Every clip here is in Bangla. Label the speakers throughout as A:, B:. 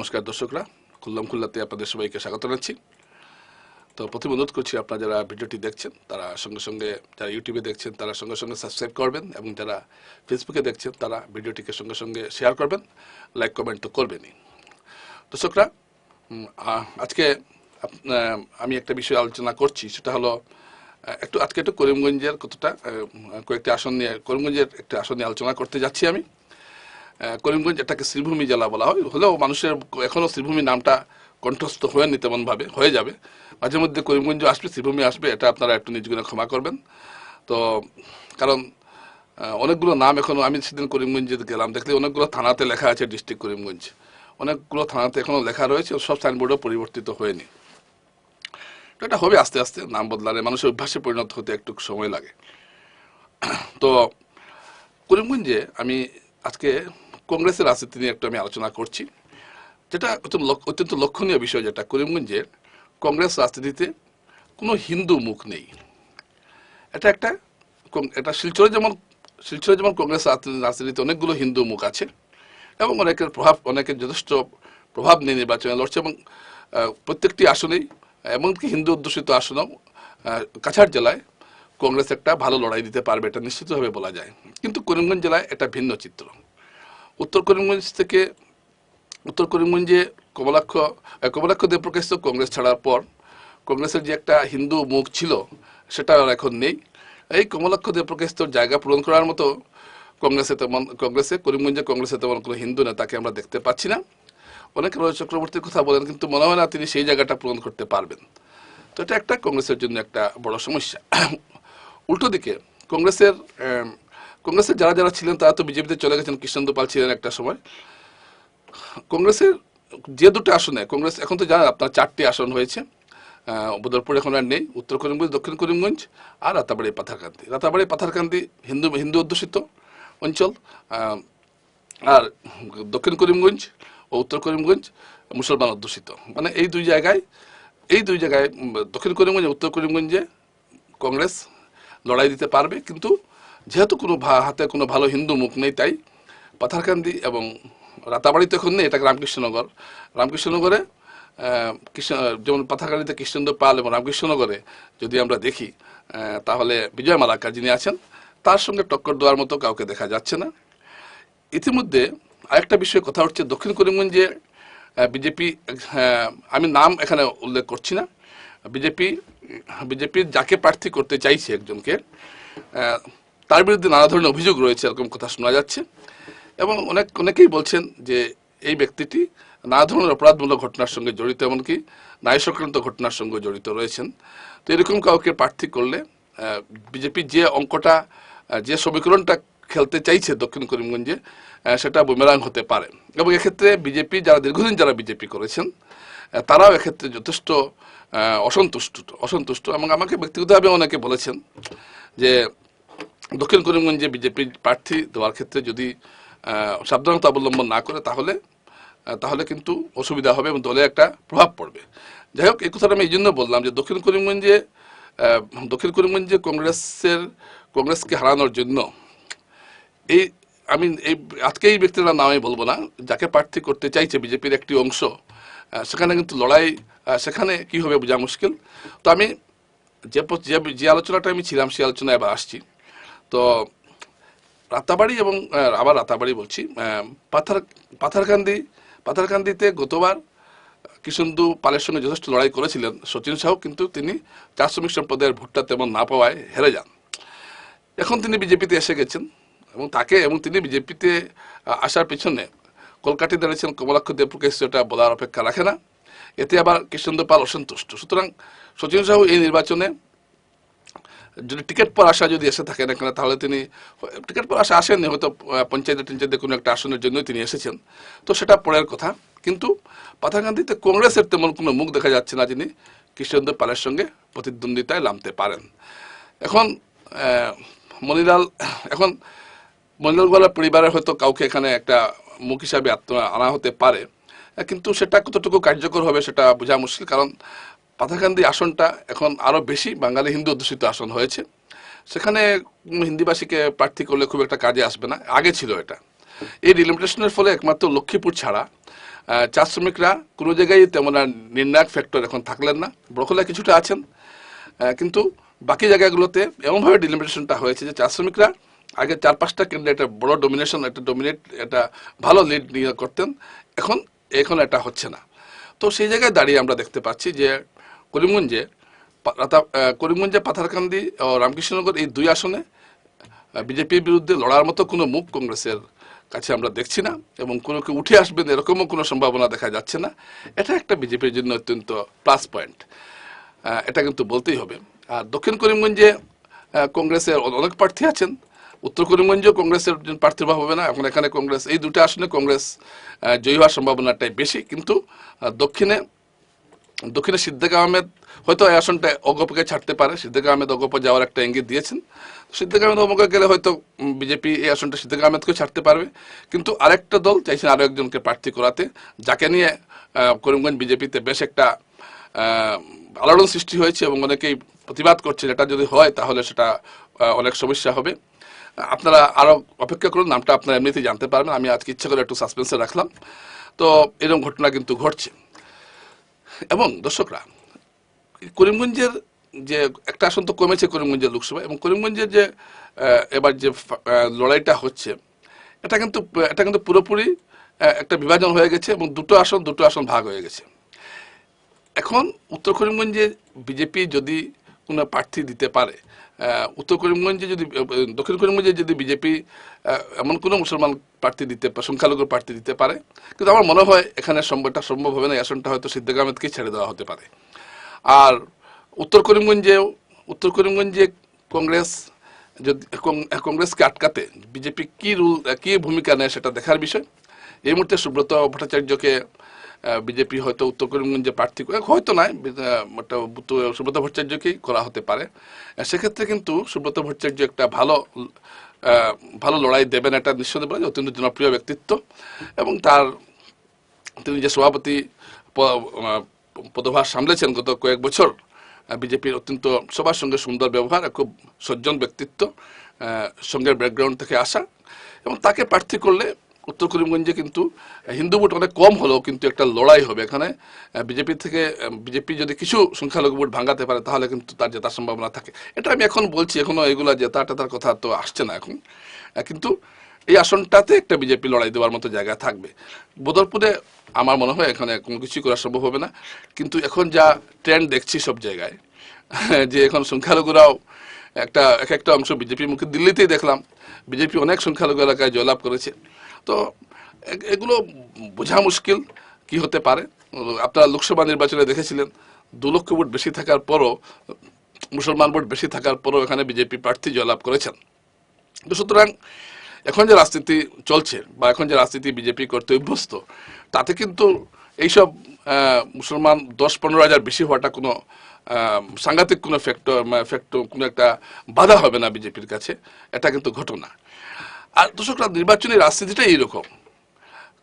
A: নমস্কার দর্শকরা খুল্লাম খুল্লাতে আপনাদের সবাইকে স্বাগত জানাচ্ছি। তো প্রথমে অনুরোধ করছি, আপনারা যারা ভিডিওটি দেখছেন, তারা সঙ্গে সঙ্গে যারা ইউটিউবে দেখছেন, তারা সঙ্গে সঙ্গে সাবস্ক্রাইব করবেন এবং যারা ফেসবুকে দেখছেন, তারা ভিডিওটিকে সঙ্গে সঙ্গে শেয়ার করবেন, লাইক, কমেন্ট তো করবেনই। দর্শকরা আজকে আমি একটা বিষয় আলোচনা করছি, সেটা হলো একটু আজকে একটু করিমগঞ্জের কতটা কয়েকটি আসন নিয়ে, করিমগঞ্জের একটা আসন নিয়ে আলোচনা করতে যাচ্ছি আমি। করিমগঞ্জ এটাকে শ্রীভূমি জেলা বলা হয়। হলেও মানুষের এখনও শ্রীভূমি নামটা কণ্ঠস্থ হয়নি তেমন ভাবে হয়ে যাবে। মাঝে মধ্যে করিমগঞ্জ আসবে, শ্রীভূমি আসবে, এটা আপনারা একটু নিজ গুণে ক্ষমা করবেন। তো, কারণ অনেকগুলো নাম এখনও, আমি সেদিন করিমগঞ্জে গেলাম, দেখলে অনেকগুলো থানাতে লেখা আছে ডিস্ট্রিক্ট করিমগঞ্জ। অনেকগুলো থানাতে এখনও লেখা রয়েছে, সব সাইনবোর্ডও পরিবর্তিত হয়নি। তো এটা হবে আস্তে আস্তে, নাম বদলালে মানুষের অভ্যাসে পরিণত হতে একটু সময় লাগে। তো, করিমগঞ্জে আমি আজকে কংগ্রেসের রাজনীতি নিয়ে একটু আমি আলোচনা করছি। যেটা অত্যন্ত লক্ষণীয় বিষয় যেটা করিমগঞ্জের কংগ্রেস রাজনীতিতে কোনো হিন্দু মুখ নেই। এটা একটা এটা শিলচরে যেমন শিলচরে যেমন কংগ্রেস রাজনীতি- রাজনীতিতে অনেকগুলো হিন্দু মুখ আছে এবং অনেকের প্রভাব অনেকের যথেষ্ট প্রভাব নিয়ে নির্বাচনে লড়ছে এবং প্রত্যেকটি আসনেই, এমনকি হিন্দু অধ্যুষিত আসনেও কাছাড় জেলায় কংগ্রেস একটা ভালো লড়াই দিতে পারবে এটা নিশ্চিতভাবে বলা যায়। কিন্তু করিমগঞ্জ জেলায় এটা ভিন্ন চিত্র। উত্তর করিমগঞ্জ থেকে উত্তর করিমগঞ্জে কমলাক্ষ কমলাক্ষ তো কংগ্রেস ছাড়ার পর কংগ্রেসের যে একটা হিন্দু মুখ ছিল, সেটা আর এখন নেই। এই কমলাক্ষ তোর জায়গা পূরণ করার মতো কংগ্রেসে তেমন, কংগ্রেসে, করিমগঞ্জে কংগ্রেসে তেমন কোনো হিন্দু নেতাকে আমরা দেখতে পাচ্ছি না। অনেকে রোহিত চক্রবর্তীর কথা বলেন, কিন্তু মনে হয় না তিনি সেই জায়গাটা পূরণ করতে পারবেন। তো এটা একটা কংগ্রেসের জন্য একটা বড় সমস্যা। উল্টো দিকে কংগ্রেসের কংগ্রেসের যারা যারা ছিলেন, তারা তো বিজেপিতে চলে গেছেন, কৃষ্ণেন্দু পাল ছিলেন একটা সময়। কংগ্রেসের যে দুটো আসনে কংগ্রেস এখন তো জানেন আপনার চারটি আসন হয়েছে। বদরপুর এখন আর নেই, উত্তর করিমগঞ্জ, দক্ষিণ করিমগঞ্জ আর রাতাবাড়ি পাথারকান্দি। রাতাবাড়ি পাথারকান্দি হিন্দু হিন্দু অধ্যুষিত অঞ্চল আর দক্ষিণ করিমগঞ্জ ও উত্তর করিমগঞ্জ মুসলমান অধ্যুষিত। মানে এই দুই জায়গায়, এই দুই জায়গায় দক্ষিণ করিমগঞ্জ উত্তর করিমগঞ্জে কংগ্রেস লড়াই দিতে পারবে, কিন্তু যেহেতু কোনো হাতে কোনো ভালো হিন্দু মুখ নেই, তাই পাথারকান্দি এবং রাতাবাড়ি তো এখন নেই, এটা রামকৃষ্ণনগর। রামকৃষ্ণনগরে কৃষ্ণ যেমন পাথারকান্দিতে কৃষ্ণেন্দ্র পাল এবং রামকৃষ্ণনগরে যদি আমরা দেখি তাহলে বিজয় মালাক্কা যিনি আছেন, তার সঙ্গে টক্কর দেওয়ার মতো কাউকে দেখা যাচ্ছে না। ইতিমধ্যে আরেকটা বিষয়ে কথা হচ্ছে, দক্ষিণ করিমগঞ্জে বিজেপি আমি নাম এখানে উল্লেখ করছি না। বিজেপি বিজেপির যাকে প্রার্থী করতে চাইছে একজনকে তার বিরুদ্ধে নানা ধরনের অভিযোগ রয়েছে এরকম কথা শোনা যাচ্ছে। এবং অনেক, অনেকেই বলছেন যে এই ব্যক্তিটি নানা ধরনের অপরাধমূলক ঘটনার সঙ্গে জড়িত, এমনকি নারী সংক্রান্ত ঘটনার সঙ্গে জড়িত রয়েছেন। তো এরকম কাউকে প্রার্থী করলে বিজেপি যে অঙ্কটা যে সমীকরণটা খেলতে চাইছে দক্ষিণ করিমগঞ্জে সেটা বুমেরাং হতে পারে। এবং এক্ষেত্রে বিজেপি যারা, দীর্ঘদিন যারা বিজেপি করেছেন তারাও এক্ষেত্রে যথেষ্ট অসন্তুষ্ট অসন্তুষ্ট। এবং আমাকে ব্যক্তিগতভাবে অনেকে বলেছেন যে দক্ষিণ করিমগঞ্জে বিজেপি প্রার্থী দেওয়ার ক্ষেত্রে যদি সাবধানতা অবলম্বন না করে, তাহলে তাহলে কিন্তু অসুবিধা হবে এবং দলে একটা প্রভাব পড়বে। যাই হোক, এই কথাটা আমি এই জন্য বললাম যে দক্ষিণ করিমগঞ্জে দক্ষিণ করিমগঞ্জে কংগ্রেসের, কংগ্রেসকে হারানোর জন্য এই, আমি এই, আজকে এই ব্যক্তির নাম বলব না, যাকে প্রার্থী করতে চাইছে বিজেপির একটি অংশ সেখানে কিন্তু লড়াই সেখানে কি হবে বোঝা মুশকিল। তো আমি যে যে আলোচনাটা আমি ছিলাম, সেই আলোচনায় এবার আসছি। তো রাতাবাড়ি এবং আবার রাতাবাড়ি বলছি পাথার, পাথারকান্দি, পাথারকান্দিতে গতবার কিষেন্দু পালের সঙ্গে যথেষ্ট লড়াই করেছিলেন সচিন সাহু, কিন্তু তিনি চা শ্রমিক সম্প্রদায়ের ভোটটা তেমন না পাওয়ায় হেরে যান। এখন তিনি বিজেপিতে এসে গেছেন এবং তাকে, এবং তিনি বিজেপিতে আসার পিছনে কলকাতায় দাঁড়িয়েছেন কমলাক্ষ দেবপুরকে সেটা বলার অপেক্ষা রাখে না। এতে আবার কৃষ্ণেন্দ্র পাল অসন্তুষ্ট। সুতরাং সচিন সাহু এই নির্বাচনে যদি টিকিট পর আসা যদি এসে থাকেন এখানে, তাহলে তিনি টিকিট পর আসা আসেননি, হয়তো পঞ্চায়েতে টঞ্চায়েতে কোনো একটা আসনের জন্যই তিনি এসেছেন। তো সেটা পরের কথা। কিন্তু পাথারকান্দিতে কংগ্রেসের তেমন কোনো মুখ দেখা যাচ্ছে না যিনি কৃষ্ণেন্দ্র পালের সঙ্গে প্রতিদ্বন্দ্বিতায় নামতে পারেন। এখন মনিলাল, এখন মনিলালওয়ালা পরিবারের হয়তো কাউকে এখানে একটা মুখ হিসাবে আনা হতে পারে। কিন্তু সেটা কতটুকু কার্যকর হবে সেটা বোঝা মুশকিল, কারণ পাথাকান্দি আসনটা এখন আরও বেশি বাঙালি হিন্দু অধ্যুষিত আসন হয়েছে। সেখানে হিন্দিভাষীকে প্রার্থী করলে খুব একটা কাজে আসবে না। আগে ছিল এটা। এই ডিলিমিটেশনের ফলে একমাত্র লক্ষ্মীপুর ছাড়া চা শ্রমিকরা কোনো জায়গায় তেমন আর নির্ণায়ক ফ্যাক্টর এখন থাকলেন না। বরকলা কিছুটা আছেন কিন্তু বাকি জায়গাগুলোতে এমনভাবে ডিলিমিটেশনটা হয়েছে যে চা শ্রমিকরা আগে চার পাঁচটা কেন্দ্রে একটা বড় ডমিনেশন একটা ডোমিনেট একটা ভালো লিড নিয়ে করতেন। এখন এখন এটা হচ্ছে না। তো সেই জায়গায় দাঁড়িয়ে আমরা দেখতে পাচ্ছি যে করিমগঞ্জে করিমগঞ্জে পাথারকান্দি ও রামকৃষ্ণনগর এই দুই আসনে বিজেপির বিরুদ্ধে লড়ার মতো কোনো মুখ কংগ্রেসের কাছে আমরা দেখছি না এবং কোনো কেউ উঠে আসবেন এরকমও কোনো সম্ভাবনা দেখা যাচ্ছে না। এটা একটা বিজেপির জন্য অত্যন্ত প্লাস পয়েন্ট এটা কিন্তু বলতেই হবে। আর দক্ষিণ করিমগঞ্জে কংগ্রেসের অনেক প্রার্থী আছেন। উত্তর করিমগঞ্জেও কংগ্রেসের প্রার্থীর অভাব হবে না। এখন এখানে কংগ্রেস, এই দুটো আসনে কংগ্রেস জয়ী হওয়ার সম্ভাবনাটাই বেশি। কিন্তু দক্ষিণে দক্ষিণে সিদ্দিক আহমেদ হয়তো এই আসনটা অগপকে ছাড়তে পারে। সিদ্দিক আহমেদ অগপ যাওয়ার একটা ইঙ্গিত দিয়েছেন। সিদ্দিক আহমেদ অগপে গেলে হয়তো বিজেপি এই আসনটা সিদ্দিক আহমেদকেও ছাড়তে পারবে। কিন্তু আরেকটা দল চাইছেন আরও একজনকে প্রার্থী করাতে, যাকে নিয়ে করিমগঞ্জ বিজেপিতে বেশ একটা আলোড়ন সৃষ্টি হয়েছে এবং অনেকেই প্রতিবাদ করছে এটা যদি হয় তাহলে সেটা অনেক সমস্যা হবে। আপনারা আরও অপেক্ষা করুন, নামটা আপনারা এমনিতেই জানতে পারবেন। আমি আজকে ইচ্ছা করে একটু সাসপেন্সে রাখলাম। তো এরকম ঘটনা কিন্তু ঘটছে। এবং দর্শকরা, করিমগঞ্জের যে একটা আসন তো কমেছে করিমগঞ্জের লোকসভা এবং করিমগঞ্জের যে এবার যে লড়াইটা হচ্ছে, এটা কিন্তু এটা কিন্তু পুরোপুরি একটা বিভাজন হয়ে গেছে এবং দুটো আসন দুটো আসন ভাগ হয়ে গেছে। এখন উত্তর করিমগঞ্জে বিজেপি যদি কোনো প্রার্থী দিতে পারে উত্তর করিমগঞ্জে যদি দক্ষিণ করিমগঞ্জে যদি বিজেপি এমন কোনো মুসলমান প্রার্থী দিতে সংখ্যালঘু প্রার্থী দিতে পারে, কিন্তু আমার মনে হয় এখানে সম্ভবটা সম্ভব হবে না, এই আসনটা হয়তো সিদ্দিক ছেড়ে দেওয়া হতে পারে। আর উত্তর করিমগঞ্জেও, উত্তর করিমগঞ্জে কংগ্রেস যদি কংগ্রেসকে আটকাতে বিজেপি কী রুল, কী ভূমিকা নেয় সেটা দেখার বিষয়। এই মুহূর্তে সুব্রত ভট্টাচার্যকে বিজেপি হয়তো উত্তর করিমগঞ্জে প্রার্থী হয়তো নয় সুব্রত ভট্টাচার্যকেই করা হতে পারে। সেক্ষেত্রে কিন্তু সুব্রত ভট্টাচার্য একটা ভালো ভালো লড়াই দেবেন এটা নিশ্চয় বলা অত্যন্ত জনপ্রিয় ব্যক্তিত্ব। এবং তার, তিনি যে সভাপতি পদভার সামলেছেন গত কয়েক বছর বিজেপির অত্যন্ত সবার সঙ্গে সুন্দর ব্যবহার, খুব সজ্জন ব্যক্তিত্ব সঙ্গে ব্যাকগ্রাউন্ড থেকে আসা। এবং তাকে প্রার্থী করলে উত্তর করিমগঞ্জে কিন্তু হিন্দু ভোট অনেক কম হলেও কিন্তু একটা লড়াই হবে। এখানে বিজেপি থেকে বিজেপি যদি কিছু সংখ্যালঘু ভোট ভাঙাতে পারে, তাহলে কিন্তু তার জেতার সম্ভাবনা থাকে। এটা আমি এখন বলছি এখনও এগুলা জেতা টেতার কথা তো আসছে না এখন। কিন্তু এই আসনটাতে একটা বিজেপি লড়াই দেওয়ার মতো জায়গা থাকবে। বদরপুরে আমার মনে হয় এখানে কোনো কিছুই করা সম্ভব হবে না। কিন্তু এখন যা ট্রেন্ড দেখছি সব জায়গায়, যে এখন সংখ্যালঘুরাও একটা, এক একটা অংশ বিজেপি মুখে দিল্লিতেই দেখলাম। বিজেপি অনেক সংখ্যালঘু এলাকায় জয়লাভ করেছে। তো এগুলো বোঝা মুশকিল কি হতে পারে। আপনারা লোকসভা নির্বাচনে দেখেছিলেন, দু লক্ষ ভোট বেশি থাকার পরও, মুসলমান ভোট বেশি থাকার পরও এখানে বিজেপি প্রার্থী জয়লাভ করেছেন। তো সুতরাং এখন যে রাজনীতি চলছে বা এখন যে রাজনীতি বিজেপি করতে অভ্যস্ত, তাতে কিন্তু এইসব মুসলমান দশ পনেরো হাজার বেশি হওয়াটা কোনো সাংঘাতিক কোনো ফ্যাক্টর ফ্যাক্টর কোনো একটা বাধা হবে না বিজেপির কাছে। এটা কিন্তু ঘটনা। আর দর্শকরা নির্বাচনী রাজনীতিটা এইরকম।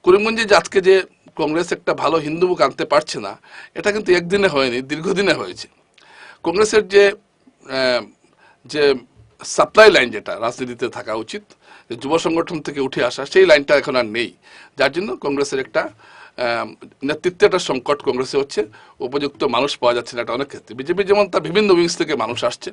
A: করিমগঞ্জে আজকে যে কংগ্রেস একটা ভালো হিন্দু মুখ আনতে পারছে না, এটা কিন্তু একদিনে হয়নি, দীর্ঘদিনে হয়েছে। কংগ্রেসের যে যে সাপ্লাই লাইন যেটা রাজনীতিতে থাকা উচিত যুব সংগঠন থেকে উঠে আসা, সেই লাইনটা এখন আর নেই। যার জন্য কংগ্রেসের একটা নেতৃত্বে একটা সংকট কংগ্রেসে হচ্ছে, উপযুক্ত মানুষ পাওয়া যাচ্ছে না এটা অনেক ক্ষেত্রে। বিজেপি যেমন তার বিভিন্ন উইংস থেকে মানুষ আসছে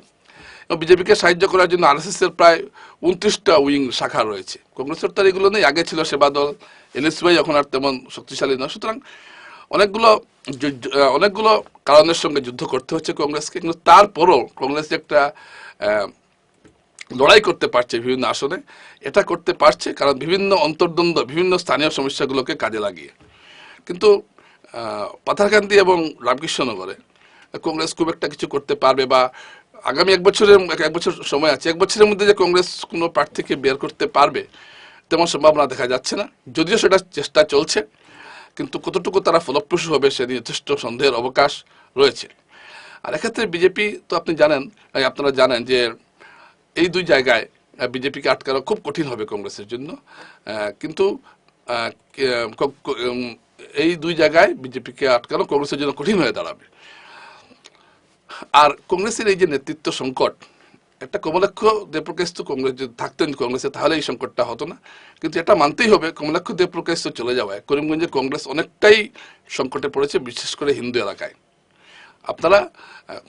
A: এবং বিজেপিকে সাহায্য করার জন্য আরএসএস এর প্রায় উনত্রিশটা উইং শাখা রয়েছে। কংগ্রেসের তো এগুলো নেই, আগে ছিল সেবা দল এনএসওয়াই এখন আর তেমন শক্তিশালী নয়। সুতরাং অনেকগুলো অনেকগুলো কারণের সঙ্গে যুদ্ধ করতে হচ্ছে কংগ্রেসকে, কিন্তু তারপরও কংগ্রেস একটা লড়াই করতে পারছে বিভিন্ন আসনে, এটা করতে পারছে কারণ বিভিন্ন অন্তর্দ্বন্দ্ব, বিভিন্ন স্থানীয় সমস্যাগুলোকে কাজে লাগিয়ে। কিন্তু পাথারকান্দি এবং রামকৃষ্ণনগরে কংগ্রেস খুব একটা কিছু করতে পারবে বা আগামী এক বছরের, এক বছর সময় আছে, এক বছরের মধ্যে যে কংগ্রেস কোনো প্রার্থীকে বের করতে পারবে, তেমন সম্ভাবনা দেখা যাচ্ছে না। যদিও সেটা চেষ্টা চলছে, কিন্তু কতটুকু তারা ফলপ্রসূ হবে সে নিয়ে যথেষ্ট সন্দেহের অবকাশ রয়েছে। আর এক্ষেত্রে বিজেপি তো আপনি জানেন আপনারা জানেন যে এই দুই জায়গায় বিজেপিকে আটকানো খুব কঠিন হবে কংগ্রেসের জন্য। কিন্তু এই দুই জায়গায় বিজেপিকে আটকানো কংগ্রেসের জন্য কঠিন হয়ে দাঁড়াবে। আর কংগ্রেসের এই যে নেতৃত্ব সংকট, একটা কমলাক্ষ দেবপ্রকাশ তো কংগ্রেস যদি থাকতেন কংগ্রেসে, তাহলে এই সংকটটা হতো না। কিন্তু এটা মানতেই হবে, কমলাক্ষ দেবপ্রকাশ তো চলে যাওয়ায়। করিমগঞ্জের কংগ্রেস অনেকটাই সংকটে পড়েছে, বিশেষ করে হিন্দু এলাকায়। আপনারা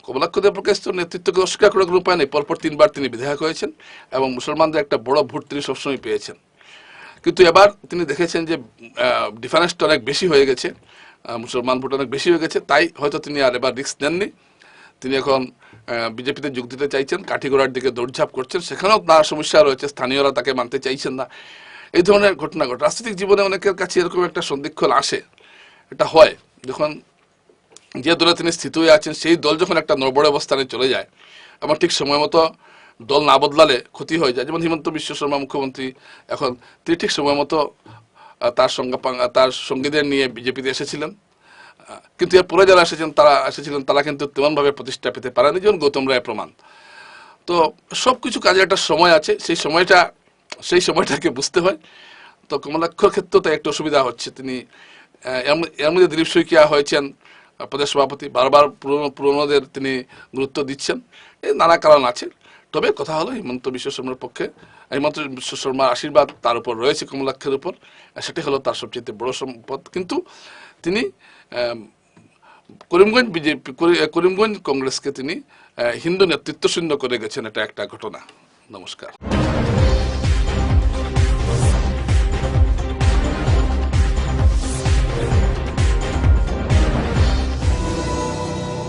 A: কমলাক্ষ দেবপ্রকাশ তো নেতৃত্বকে অস্বীকার করার কোনো উপায় নেই। পরপর তিনবার তিনি বিধায়ক হয়েছেন এবং মুসলমানদের একটা বড় ভোট তিনি সবসময় পেয়েছেন। কিন্তু এবার তিনি দেখেছেন যে ডিফারেন্সটা অনেক বেশি হয়ে গেছে মুসলমান ভোট অনেক বেশি হয়ে গেছে, তাই হয়তো তিনি আর এবার রিস্ক নেননি। তিনি এখন বিজেপিতে যোগ দিতে চাইছেন, কাঠিগোড়ার দিকে দৌড়ঝাঁপ করছেন। সেখানেও নানা সমস্যা রয়েছে, স্থানীয়রা তাকে মানতে চাইছেন না। এই ধরনের ঘটনা ঘটে। রাজনৈতিক জীবনে অনেকের কাছে এরকম একটা সন্দিক্ষণ আসে। এটা হয়। যখন যে দলে তিনি স্থিত হয়ে আছেন, সেই দল যখন একটা নড়বড় অবস্থানে চলে যায়, আমার ঠিক সময় মতো দল না বদলালে ক্ষতি হয়ে যায়। যেমন হিমন্ত বিশ্ব শর্মা মুখ্যমন্ত্রী এখন, তিনি ঠিক সময় মতো তার সঙ্গে তার সঙ্গীদের নিয়ে বিজেপিতে এসেছিলেন। কিন্তু এর পরে যারা এসেছেন, তারা এসেছিলেন, তারা কিন্তু তেমনভাবে প্রতিষ্ঠা পেতে পারেনি, যেমন গৌতম রায় প্রমাণ। তো সব কিছু কাজে একটা সময় আছে, সেই সময়টা, সেই সময়টাকে বুঝতে হয়। তো কমলাক্ষর ক্ষেত্রেও তাই একটা অসুবিধা হচ্ছে, তিনি এর মধ্যে- দিলীপ শইকিয়া হয়েছেন, প্রদেশ সভাপতি, বারবার পুরনো, পুরনোদের তিনি গুরুত্ব দিচ্ছেন। এই নানা কারণ আছে, তবে কথা হলো হিমন্ত বিশ্ব শর্মার পক্ষে বিশ্ব শর্মার আশীর্বাদ তার উপর রয়েছে কমলাক্ষের উপর সেটি হলো তার সবচেয়ে বড় সম্পদ। কিন্তু তিনি করিমগঞ্জ বিজেপি করিমগঞ্জ কংগ্রেসকে তিনি হিন্দু নেতৃত্ব শূন্য করে গেছেন। এটা একটা ঘটনা। নমস্কার।